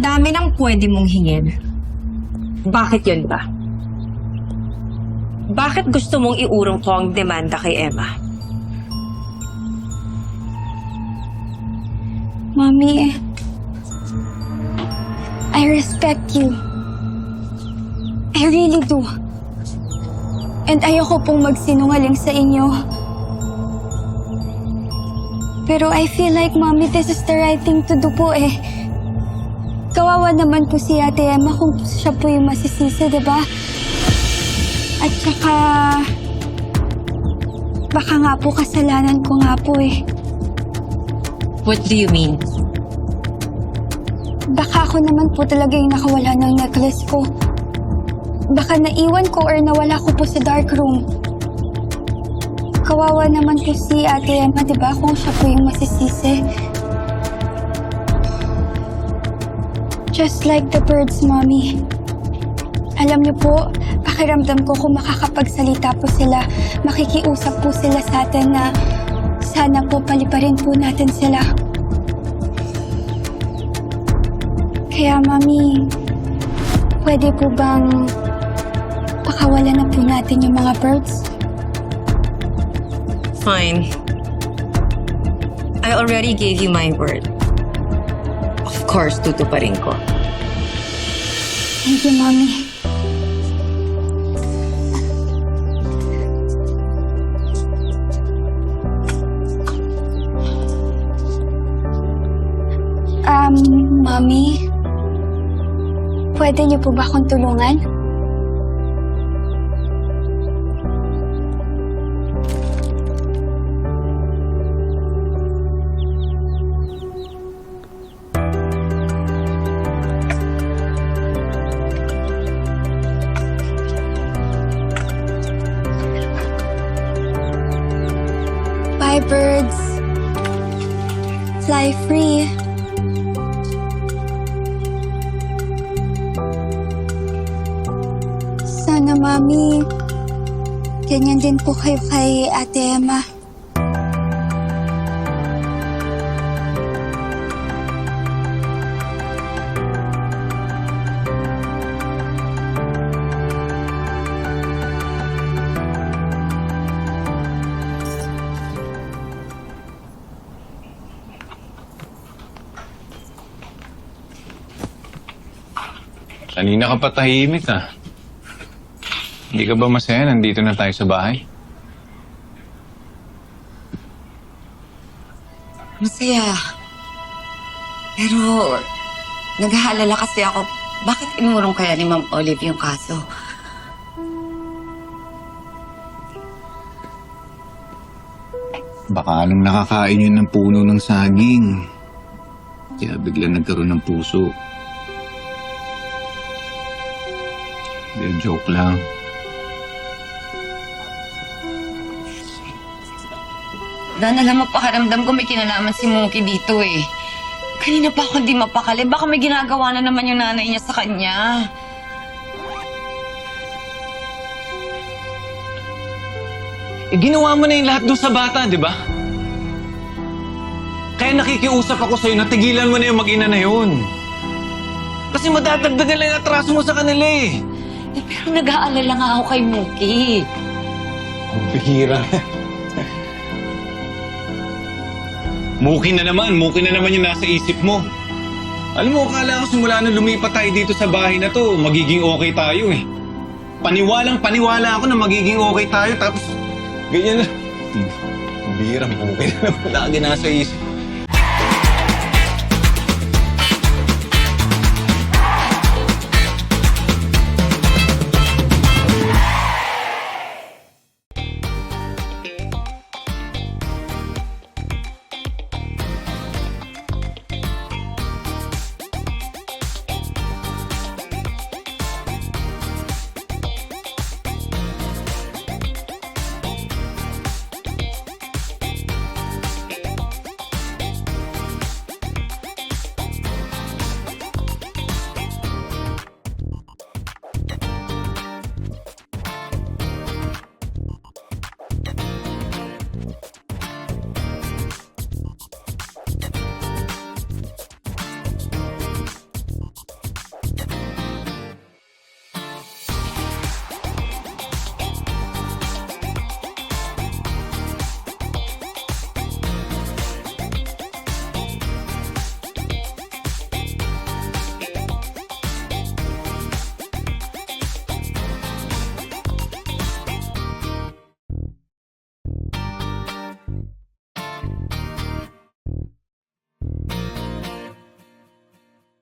dami ng pwede mong hingin. Bakit yun ba? Bakit gusto mong iurong ko ang demanda kay Emma? Mommy, I respect you. I really do. And ayoko pong magsinungaling sa inyo. Pero I feel like, Mommy, this is the right thing to do po eh. Kawawa naman po si Ate Emma kung siya po yung masisisi, di ba? At saka... Baka nga po kasalanan ko nga po eh. What do you mean? Baka ako naman po talaga yung nakawala ng necklace ko. Baka naiwan ko or nawala ko po sa dark room. Kawawa naman po si Ate Emma, di ba? Kung siya po yung masisisi. Just like the birds, Mommy. Alam niyo po, pakiramdam ko kung makakapagsalita po sila, makikiusap po sila sa atin na sana po paliparin po natin sila. Kaya, Mami, pwede po bang pakawalan na po natin yung mga birds? Fine. I already gave you my word. Of course, tutuparin ko. Thank you, Mami. Um, Mami? Pwede niyo po ba akong tulungan? Birds. Fly free. Sana, Mami, ganyan din po kayo kay Ate Emma. Kanina ka pa tahimik ah. Hindi ka ba masaya? Nandito na tayo sa bahay. Masaya. Pero, naghahalala kasi ako, bakit inurong kaya ni Ma'am Olive yung kaso? Baka anong nakakain yun ng puno ng saging. Kaya bigla nagkaroon ng puso. Hindi, joke lang. Dan, alam mo, pakaramdam ko may kinalaman si Monkey dito eh. Kanina pa ako hindi mapakali. Baka may ginagawa na naman yung nanay niya sa kanya. Eh, ginawa mo na yung lahat doon sa bata, di ba? Kaya nakikiusap ako sa'yo na tigilan mo na yung mag-ina na yun. Kasi madadagdagan lang yung atraso mo sa kanila eh. Eh, pero nag-aalala nga ako kay Monkey. Ang bihira. Muki na naman, muki na naman yung nasa isip mo. Alam mo, akala ko simula nung lumipat tayo dito sa bahay na to, magiging okay tayo eh. Paniwalang paniwala ako na magiging okay tayo, tapos ganyan na. Hmm, bihira, muki na naman lagi nasa isip